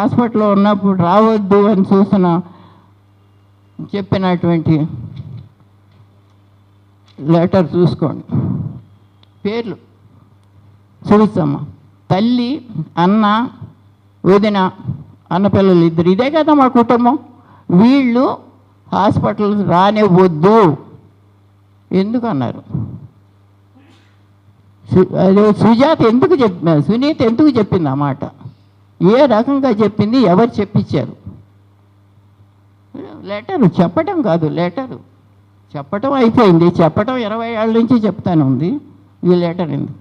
హాస్పిటల్లో ఉన్నప్పుడు రావద్దు అని చూసిన చెప్పినటువంటి లెటర్ చూసుకోండి. పేర్లు చూసమ్మా తల్లి అన్న వదిన అన్నపిల్లలు ఇద్దరు. ఇదే కదా మా కుటుంబం. వీళ్ళు హాస్పిటల్ రానివ్వద్దు. ఎందుకు అన్నారు అదే సుజాత ఎందుకు చెప్ సునీత ఎందుకు చెప్పింది ఆ మాట? ఏ రకంగా చెప్పింది ఎవరు చెప్పించారు? లెటరు చెప్పటం కాదు లెటరు. చెప్పటం అయిపోయింది. చెప్పటం ఇరవై ఏళ్ళ నుంచి చెప్తాను ఉంది. ఈ లెటర్ ఉంది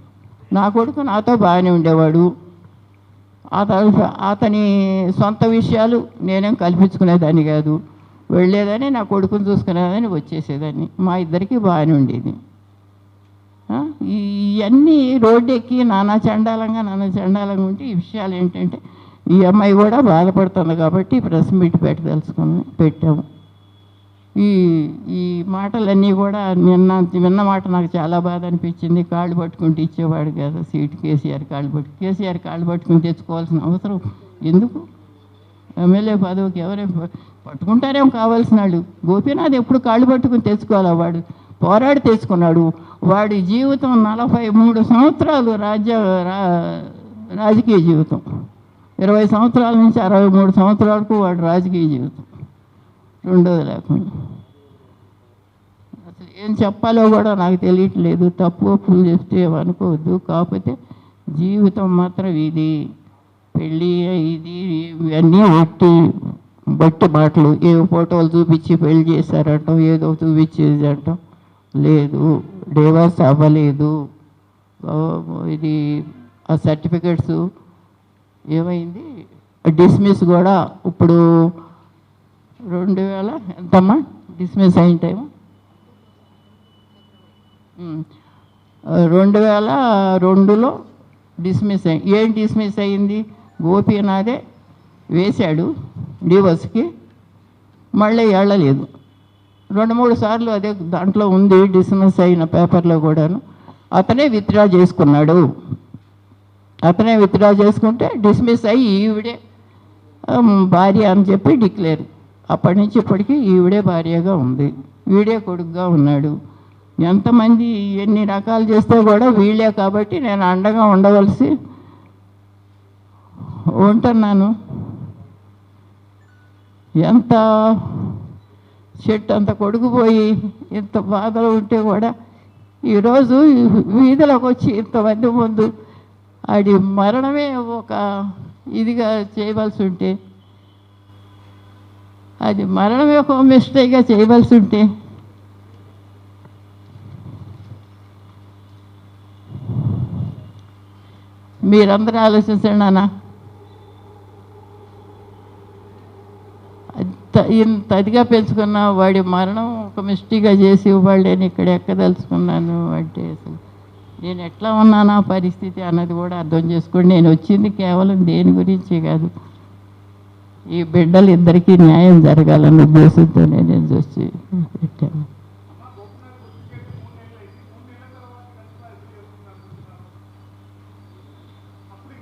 నా కొడుకు నాతో బాగానే ఉండేవాడు. అతని అతని సొంత విషయాలు నేనేం కల్పించుకునేదాన్ని కాదు. వెళ్ళేదని నా కొడుకుని చూసుకునేదని వచ్చేసేదాన్ని. మా ఇద్దరికి బాగానే ఉండేది. ఇవన్నీ రోడ్డు ఎక్కి నానా చండాలంగా నానా చండాలంగా ఉంటే ఈ విషయాలు ఏంటంటే ఈ అమ్మాయి కూడా బాధపడుతుంది కాబట్టి ప్రెస్ మీట్ పెట్టదలుచుకుని పెట్టాము. ఈ ఈ మాటలన్నీ కూడా నిన్న నిన్న మాట నాకు చాలా బాధ అనిపించింది. కాళ్ళు పట్టుకుంటూ ఇచ్చేవాడు కదా సీట్ కేసీఆర్ కాళ్ళు పట్టు కేసీఆర్ కాళ్ళు పట్టుకుని తెచ్చుకోవాల్సిన అవసరం ఎందుకు? ఎమ్మెల్యే పదవికి ఎవరేం పట్టుకుంటారేమో పట్టుకుంటారేం కావాల్సిన వాళ్ళు. గోపీనాథ్ ఎప్పుడు కాళ్ళు పట్టుకుని తెచ్చుకోవాలా వాడు? పోరాడి తెచ్చుకున్నాడు వాడి జీవితం నలభై మూడు సంవత్సరాలు రాజ్య రా- రాజకీయ జీవితం. ఇరవై సంవత్సరాల నుంచి అరవై మూడు సంవత్సరాలకు వాడు రాజకీయ జీవితం. రెండోది లేకుండా. అసలు ఏం చెప్పాలో కూడా నాకు తెలియట్లేదు. తప్పు ఒప్పులు చెప్తే అనుకోవద్దు కాకపోతే జీవితం మాత్రం ఇది. పెళ్ళి ఇది ఇవన్నీ ఒట్టి బట్టి మాటలు. ఏ ఫోటోలు చూపించి పెళ్ళి చేశారంటాం ఏదో చూపించేది అంటాం. లేదు డైవర్స్ అవ్వలేదు ఇది ఆ సర్టిఫికెట్స్ ఏమైంది? డిస్మిస్ కూడా ఇప్పుడు రెండు వేల ఎంతమ్మా? డిస్మిస్ అయిన టైం రెండు వేల రెండులో డిస్మిస్ అయింది ఏం డిస్మిస్ అయింది? గోపీనాథే వేశాడు డివోర్స్కి. మళ్ళీ వెళ్ళలేదు రెండు మూడు సార్లు అదే దాంట్లో ఉంది డిస్మిస్ అయిన పేపర్లో కూడాను. అతనే విత్డ్రా చేసుకున్నాడు. అతనే విత్డ్రా చేసుకుంటే డిస్మిస్ అయ్యి ఈవిడే భార్య అని చెప్పి డిక్లేర్ అప్పటి నుంచి ఇప్పటికీ ఈవిడే భార్యగా ఉంది. వీడే కొడుకుగా ఉన్నాడు. ఎంతమంది ఎన్ని రకాలు చేస్తే కూడా వీళ్ళే కాబట్టి నేను అండగా ఉండవలసి ఉంటున్నాను. ఎంత చెట్టు అంత కొడుకుపోయి ఇంత బాధలు ఉంటే కూడా ఈరోజు వీధిలోకి వచ్చి ఇంతమంది ముందు ఆడి మరణమే ఒక ఇదిగా చేయవలసి ఉంటే అది మరణమే ఒక మిస్టేక్గా చేయవలసి ఉంటే మీరందరూ ఆలోచించండి నాన్న. అంత ఇంత అదిగా పెంచుకున్న వాడి మరణం ఒక మిస్టేక్గా చేసి వాళ్ళు నేను ఇక్కడ ఎక్కదలుచుకున్నాను అంటే అసలు నేను ఎట్లా ఉన్నానా పరిస్థితి అన్నది కూడా అర్థం చేసుకోండి. నేను వచ్చింది కేవలం దేని గురించి కాదు. ఈ బిడ్డలు ఇద్దరికీ న్యాయం జరగాలన్న ఉద్దేశంతో నేను వచ్చి పెట్టాను.